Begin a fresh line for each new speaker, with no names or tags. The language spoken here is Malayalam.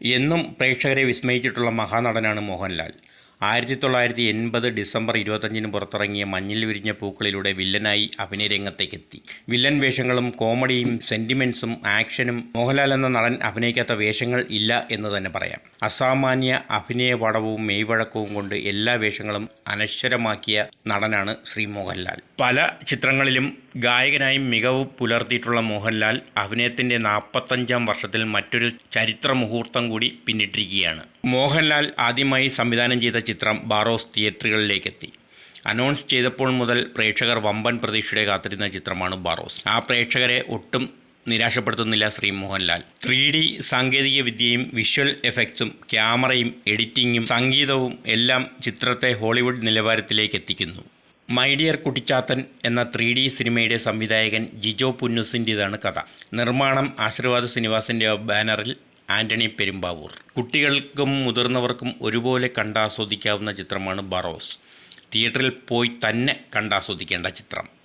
എന്നും പ്രേക്ഷകരെ വിസ്മയിച്ചിട്ടുള്ള മഹാനടനാണ് മോഹൻലാൽ. ആയിരത്തി തൊള്ളായിരത്തി എൺപത് ഡിസംബർ ഇരുപത്തഞ്ചിന് പുറത്തിറങ്ങിയ മഞ്ഞിൽ വിരിഞ്ഞ പൂക്കളിലൂടെ വില്ലനായി അഭിനയ രംഗത്തേക്കെത്തി വില്ലൻ വേഷങ്ങളും കോമഡിയും സെന്റിമെന്റ്സും ആക്ഷനും മോഹൻലാൽ എന്ന നടൻ അഭിനയിക്കാത്ത വേഷങ്ങൾ ഇല്ല എന്ന് തന്നെ പറയാം. അസാമാന്യ അഭിനയ പടവും മെയ്വഴക്കവും കൊണ്ട് എല്ലാ വേഷങ്ങളും അനശ്വരമാക്കിയ നടനാണ് ശ്രീ മോഹൻലാൽ. പല ചിത്രങ്ങളിലും ഗായകനായും മികവ് പുലർത്തിയിട്ടുള്ള മോഹൻലാൽ അഭിനയത്തിന്റെ നാൽപ്പത്തഞ്ചാം വർഷത്തിൽ മറ്റൊരു ചരിത്ര മുഹൂർത്തം കൂടി പിന്നിട്ടിരിക്കുകയാണ്. മോഹൻലാൽ ആദ്യമായി സംവിധാനം ചെയ്ത ചിത്രം ബാറോസ് തിയേറ്ററുകളിലേക്കെത്തി. അനൗൺസ് ചെയ്തപ്പോൾ മുതൽ പ്രേക്ഷകർ വമ്പൻ പ്രതീക്ഷയുടെ കാത്തിരുന്ന ചിത്രമാണ് ബാറോസ്. ആ പ്രേക്ഷകരെ ഒട്ടും നിരാശപ്പെടുത്തുന്നില്ല ശ്രീ മോഹൻലാൽ. ത്രീ ഡി സാങ്കേതിക വിദ്യയും വിഷ്വൽ എഫക്ട്സും ക്യാമറയും എഡിറ്റിങ്ങും സംഗീതവും എല്ലാം ചിത്രത്തെ ഹോളിവുഡ് നിലവാരത്തിലേക്ക് എത്തിക്കുന്നു മൈ ഡിയർ കുട്ടിച്ചാത്തൻ എന്ന ത്രീ ഡി സിനിമയുടെ സംവിധായകൻ ജിജോ പുന്നുസിന്റേതാണ് കഥ. നിർമ്മാണം ആശീർവാദ് ശ്രീനിവാസിന്റെ ബാനറിൽ ആന്റണി പെരുമ്പാവൂർ. കുട്ടികൾക്കും മുതിർന്നവർക്കും ഒരുപോലെ കണ്ടാസ്വദിക്കാവുന്ന ചിത്രമാണ് ബറോസ് തിയേറ്ററിൽ പോയി തന്നെ കണ്ടാസ്വദിക്കേണ്ട ചിത്രം.